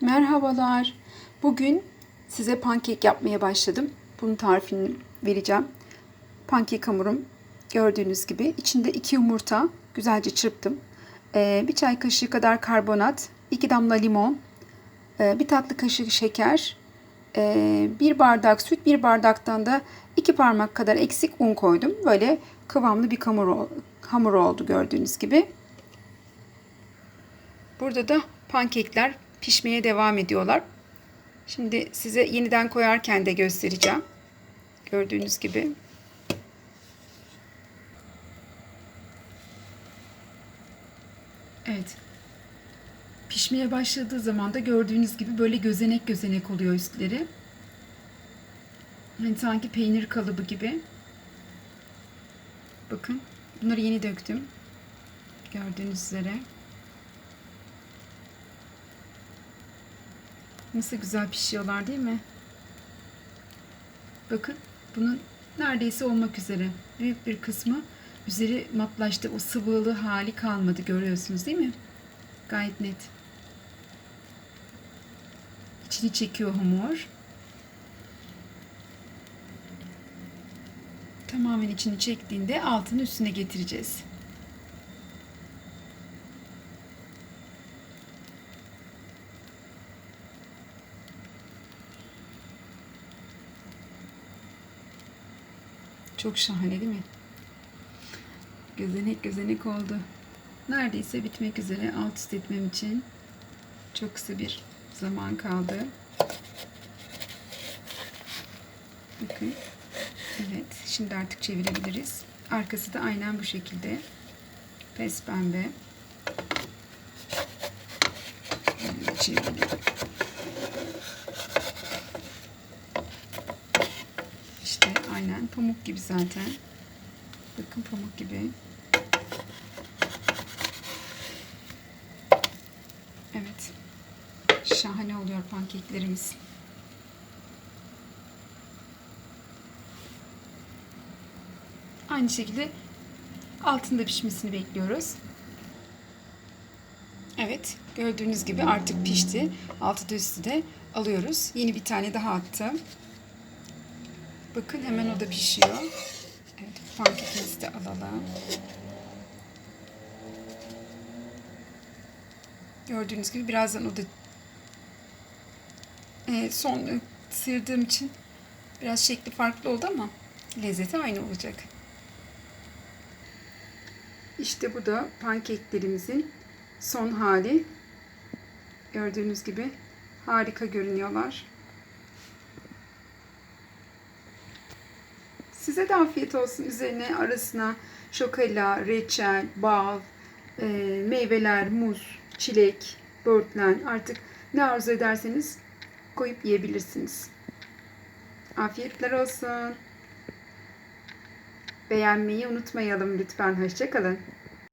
Merhabalar. Bugün size pankek yapmaya başladım. Bunun tarifini vereceğim. Pankek hamurum gördüğünüz gibi. içinde iki yumurta güzelce çırptım. Ee, bir çay kaşığı kadar karbonat, iki damla limon, e, bir tatlı kaşığı şeker, e, bir bardak süt, bir bardaktan da iki parmak kadar eksik un koydum. Böyle kıvamlı bir hamur, hamur oldu gördüğünüz gibi. Burada da pankekler pişmeye devam ediyorlar. Şimdi size yeniden koyarken de göstereceğim. Gördüğünüz gibi. Evet. Pişmeye başladığı zaman da gördüğünüz gibi böyle gözenek gözenek oluyor üstleri. Hani sanki peynir kalıbı gibi. Bakın. Bunları yeni döktüm. Gördüğünüz üzere. Nasıl güzel pişiyorlar değil mi? Bakın bunun neredeyse olmak üzere. Büyük bir kısmı üzeri matlaştı. O sıvılı hali kalmadı görüyorsunuz değil mi? Gayet net. İçini çekiyor hamur. Tamamen içini çektiğinde altını üstüne getireceğiz. Çok şahane değil mi? Gözenek gözenek oldu. Neredeyse bitmek üzere alt üst etmem için çok kısa bir zaman kaldı. Bakın. Evet. Şimdi artık çevirebiliriz. Arkası da aynen bu şekilde. Pes pembe. Çevirelim. İşte aynen pamuk gibi zaten. Bakın pamuk gibi. Evet. Şahane oluyor pankeklerimiz. Aynı şekilde altında pişmesini bekliyoruz. Evet, gördüğünüz gibi artık pişti. Altı da üstü de alıyoruz. Yeni bir tane daha attım. Bakın hemen o da pişiyor. Evet, pankekimizi de alalım. Gördüğünüz gibi birazdan o da e, son sıyırdığım için biraz şekli farklı oldu ama lezzeti aynı olacak. İşte bu da pankeklerimizin son hali. Gördüğünüz gibi harika görünüyorlar. Size de afiyet olsun. Üzerine arasına şokala, reçel, bal, e, meyveler, muz, çilek, böğürtlen artık ne arzu ederseniz koyup yiyebilirsiniz. Afiyetler olsun. Beğenmeyi unutmayalım lütfen. Hoşçakalın.